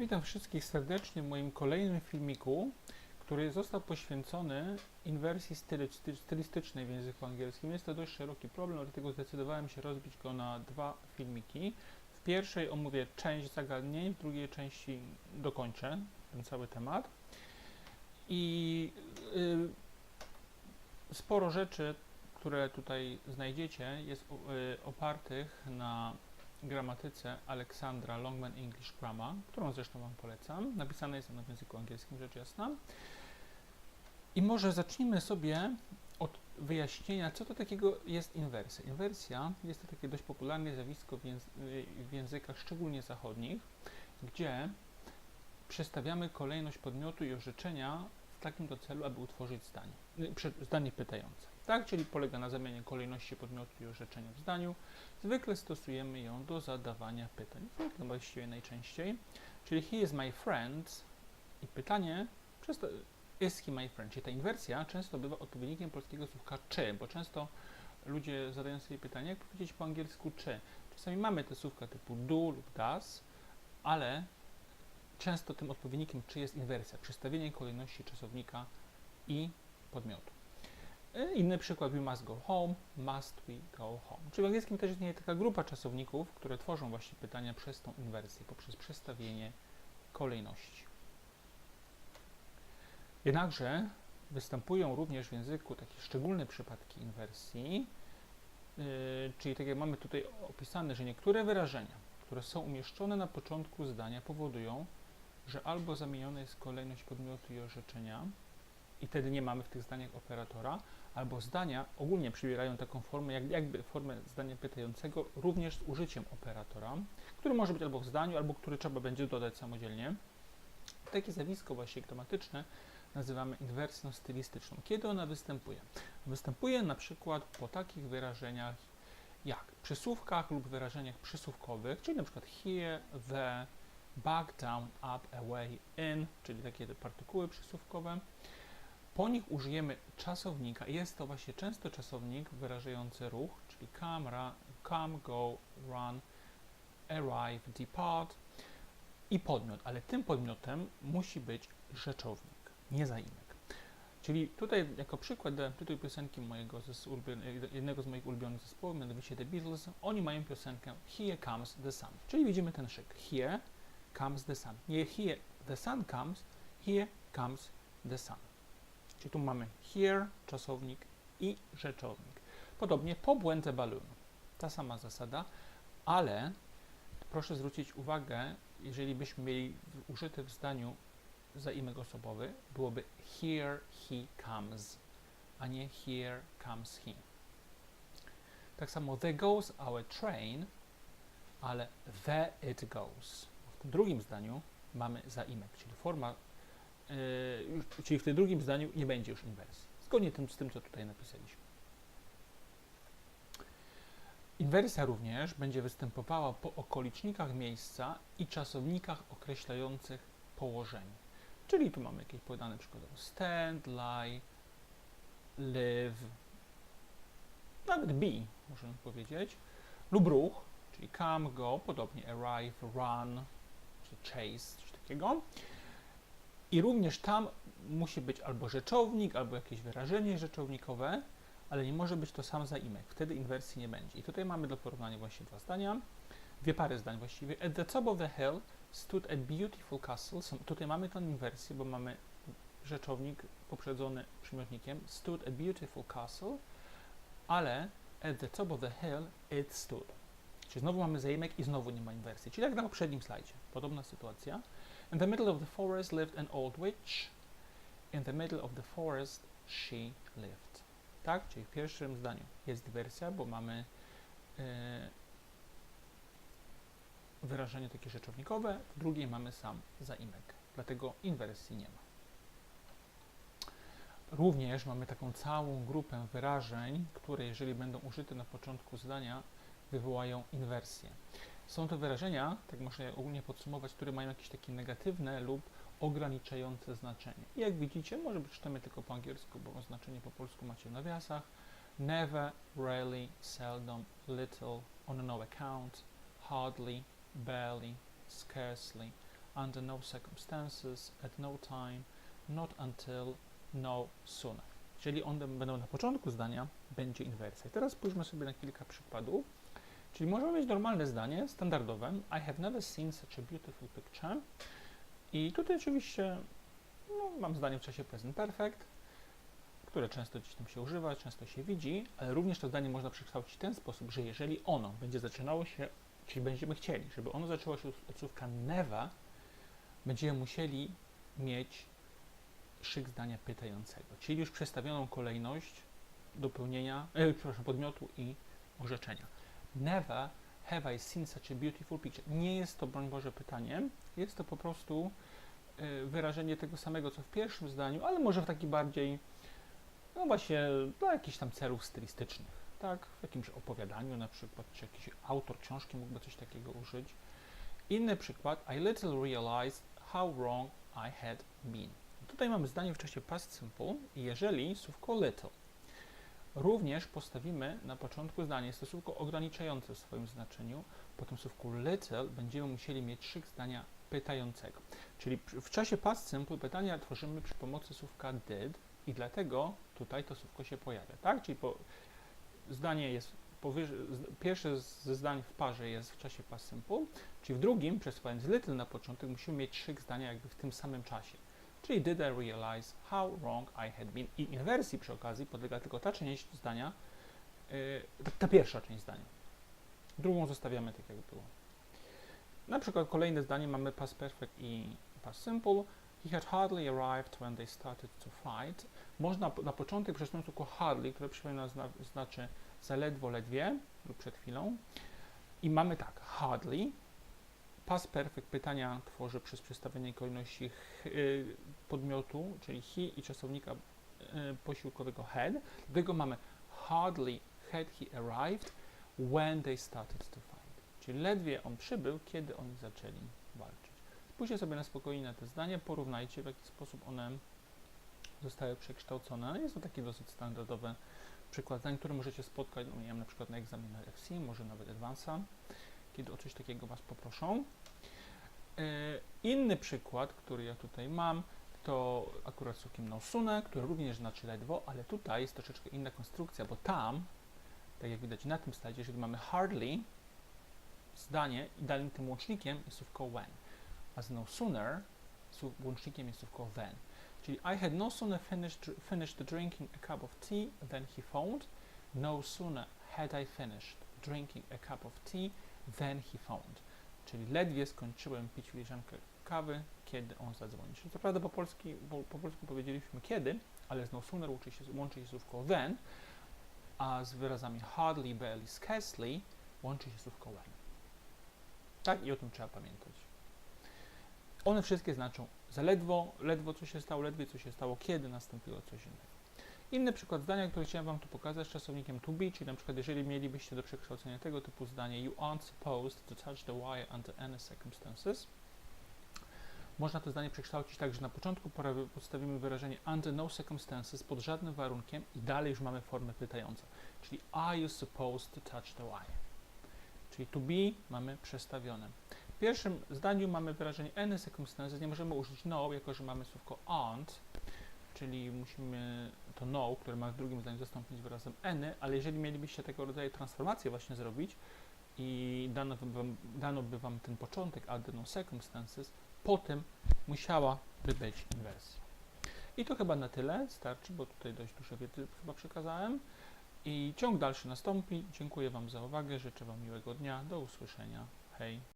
Witam wszystkich serdecznie w moim kolejnym filmiku, który został poświęcony inwersji styli- sty- stylistycznej w języku angielskim. Jest to dość szeroki problem, dlatego zdecydowałem się rozbić go na dwa filmiki. W pierwszej omówię część zagadnień, w drugiej części dokończę ten cały temat. I y, sporo rzeczy, które tutaj znajdziecie, jest y, opartych na gramatyce Aleksandra Longman English Grammar, którą zresztą Wam polecam. Napisane jest ona w języku angielskim, rzecz jasna. I może zacznijmy sobie od wyjaśnienia, co to takiego jest inwersja. Inwersja jest to takie dość popularne zjawisko w, języ- w językach, szczególnie zachodnich, gdzie przestawiamy kolejność podmiotu i orzeczenia takim to celu, aby utworzyć zdanie, y, zdanie pytające. Tak, czyli polega na zamianie kolejności podmiotu i orzeczenia w zdaniu. Zwykle stosujemy ją do zadawania pytań, zwykle właściwie najczęściej. Czyli he is my friend i pytanie, często is he my friend, czyli ta inwersja często bywa odpowiednikiem polskiego słówka czy, bo często ludzie zadają sobie pytanie, jak powiedzieć po angielsku czy. Czasami mamy te słówka typu do lub does, ale często tym odpowiednikiem czy jest inwersja, przestawienie kolejności czasownika i podmiotu. E, Inny przykład, we must go home, must we go home. Czyli w angielskim też istnieje taka grupa czasowników, które tworzą właśnie pytania przez tą inwersję, poprzez przestawienie kolejności. Jednakże występują również w języku takie szczególne przypadki inwersji, yy, czyli tak jak mamy tutaj opisane, że niektóre wyrażenia, które są umieszczone na początku zdania powodują, że albo zamieniona jest kolejność podmiotu i orzeczenia i wtedy nie mamy w tych zdaniach operatora, albo zdania ogólnie przybierają taką formę, jak, jakby formę zdania pytającego, również z użyciem operatora, który może być albo w zdaniu, albo który trzeba będzie dodać samodzielnie. Takie zjawisko właśnie gramatyczne nazywamy inwersją stylistyczną. Kiedy ona występuje? Występuje na przykład po takich wyrażeniach jak przysłówkach lub wyrażeniach przysłówkowych, czyli na przykład here, the, back, down, up, away, in, czyli takie partykuły przysłówkowe. Po nich użyjemy czasownika. Jest to właśnie często czasownik wyrażający ruch, czyli come, come go, run, arrive, depart i podmiot, ale tym podmiotem musi być rzeczownik, nie zaimek. Czyli tutaj jako przykład dałem tytuł piosenki mojego jednego z moich ulubionych zespołów, mianowicie The Beatles. Oni mają piosenkę Here Comes the Sun, czyli widzimy ten szyk. Here comes the sun. Nie here the sun comes, here comes the sun. Czyli tu mamy here, czasownik i rzeczownik. Podobnie po błędze balloon. Ta sama zasada, ale proszę zwrócić uwagę, jeżeli byśmy mieli użyte w zdaniu zaimek osobowy, byłoby here he comes, a nie here comes he. Tak samo there goes our train, ale the it goes. W drugim zdaniu mamy zaimek, czyli forma Yy, czyli w tym drugim zdaniu nie będzie już inwersji. Zgodnie tym, z tym, co tutaj napisaliśmy. Inwersja również będzie występowała po okolicznikach miejsca i czasownikach określających położenie. Czyli tu mamy jakieś podane przykładowo stand, lie, live, nawet be, możemy powiedzieć, lub ruch, czyli come, go, podobnie arrive, run, chase, coś takiego. I również tam musi być albo rzeczownik, albo jakieś wyrażenie rzeczownikowe, ale nie może być to sam zaimek. Wtedy inwersji nie będzie. I tutaj mamy do porównania właśnie dwa zdania, dwie pary zdań właściwie. At the top of the hill stood a beautiful castle. Tutaj mamy tę inwersję, bo mamy rzeczownik poprzedzony przymiotnikiem stood a beautiful castle, ale at the top of the hill it stood. Czyli znowu mamy zaimek i znowu nie ma inwersji. Czyli jak na poprzednim slajdzie. Podobna sytuacja. In the middle of the forest lived an old witch. In the middle of the forest she lived. Tak? Czyli w pierwszym zdaniu jest wersja, bo mamy e, wyrażenie takie rzeczownikowe, w drugiej mamy sam zaimek. Dlatego inwersji nie ma. Również mamy taką całą grupę wyrażeń, które jeżeli będą użyte na początku zdania, wywołają inwersję. Są to wyrażenia, tak można je ogólnie podsumować, które mają jakieś takie negatywne lub ograniczające znaczenie. I jak widzicie, może czytamy tylko po angielsku, bo znaczenie po polsku macie w nawiasach. Never, rarely, seldom, little, on no account, hardly, barely, scarcely, under no circumstances, at no time, not until, no sooner. Czyli one będą na początku zdania, będzie inwersja. Teraz spójrzmy sobie na kilka przykładów. Czyli możemy mieć normalne zdanie, standardowe. I have never seen such a beautiful picture. I tutaj oczywiście no, mam zdanie w czasie present perfect, które często gdzieś tam się używa, często się widzi, ale również to zdanie można przekształcić w ten sposób, że jeżeli ono będzie zaczynało się, czyli będziemy chcieli, żeby ono zaczęło się od słówka never, będziemy musieli mieć szyk zdania pytającego, czyli już przestawioną kolejność dopełnienia, e, przepraszam, podmiotu i orzeczenia. Never have I seen such a beautiful picture. Nie jest to, broń Boże, pytaniem, jest to po prostu e, wyrażenie tego samego, co w pierwszym zdaniu, ale może w taki bardziej, no właśnie, dla jakichś tam celów stylistycznych, tak? W jakimś opowiadaniu na przykład, czy jakiś autor książki mógłby coś takiego użyć. Inny przykład, I little realized how wrong I had been. Tutaj mamy zdanie w czasie past simple jeżeli słówko little również postawimy na początku to słówko ograniczające w swoim znaczeniu, po tym słówku little będziemy musieli mieć szyk zdania pytającego. Czyli w czasie past simple pytania tworzymy przy pomocy słówka did i dlatego tutaj to słówko się pojawia, tak? Czyli po, zdanie jest powyżej, pierwsze ze zdań w parze jest w czasie past simple, czyli w drugim, przesuwając little na początek, musimy mieć szyk zdania jakby w tym samym czasie. Czyli did I realize how wrong I had been. I inwersji przy okazji podlega tylko ta część zdania, yy, ta, pierwsza część zdania. Drugą zostawiamy tak jak było. Na przykład kolejne zdanie mamy past perfect i past simple. He had hardly arrived when they started to fight. Można na początek przesunąć tylko hardly, które przypomina zna, znaczy zaledwo, ledwie lub przed chwilą. I mamy tak, hardly. Past perfect pytania tworzy przez przestawienie kolejności y, podmiotu, czyli he i czasownika y, posiłkowego had. Dlatego mamy hardly had he arrived when they started to fight. Czyli ledwie on przybył, kiedy oni zaczęli walczyć. Spójrzcie sobie na spokojnie na te zdania, porównajcie w jaki sposób one zostały przekształcone. Jest to taki dosyć standardowy przykład zdań, który możecie spotkać, no nie wiem, na przykład na egzaminach FC, może nawet Advance'a, kiedy o coś takiego Was poproszą. E, Inny przykład, który ja tutaj mam, to akurat no sooner, który również znaczy ledwo, ale tutaj jest troszeczkę inna konstrukcja, bo tam, tak jak widać na tym slajdzie, jeżeli mamy hardly, zdanie i dalej tym łącznikiem jest słówko when, a z no sooner łącznikiem jest słówko then. Czyli I had no sooner finished, finished drinking a cup of tea than he phoned, no sooner had I finished drinking a cup of tea than he phoned. Czyli ledwie skończyłem pić filiżankę kawy, kiedy on zadzwoni. Czyli co prawda po, polski, po, po polsku powiedzieliśmy kiedy, ale z no sooner łączy się, łączy się słówko then, a z wyrazami hardly, barely, scarcely łączy się słówko when. Tak i o tym trzeba pamiętać. One wszystkie znaczą zaledwo, ledwo co się stało, ledwie co się stało, kiedy nastąpiło coś innego. Inny przykład zdania, który chciałem Wam tu pokazać z czasownikiem to be, czyli na przykład jeżeli mielibyście do przekształcenia tego typu zdanie You aren't supposed to touch the wire under any circumstances. Można to zdanie przekształcić tak, że na początku podstawimy wyrażenie under no circumstances pod żadnym warunkiem i dalej już mamy formę pytającą. Czyli are you supposed to touch the wire? Czyli to be mamy przestawione. W pierwszym zdaniu mamy wyrażenie any circumstances, nie możemy użyć no, jako że mamy słówko aren't, czyli musimy to no, które ma w drugim zdaniu zastąpić wyrazem any, ale jeżeli mielibyście tego rodzaju transformację właśnie zrobić i dano wam, dano by wam ten początek no circumstances, potem musiałaby być inwersja. I to chyba na tyle, starczy, bo tutaj dość dużo wiedzy chyba przekazałem. I ciąg dalszy nastąpi. Dziękuję Wam za uwagę, życzę Wam miłego dnia, do usłyszenia. Hej!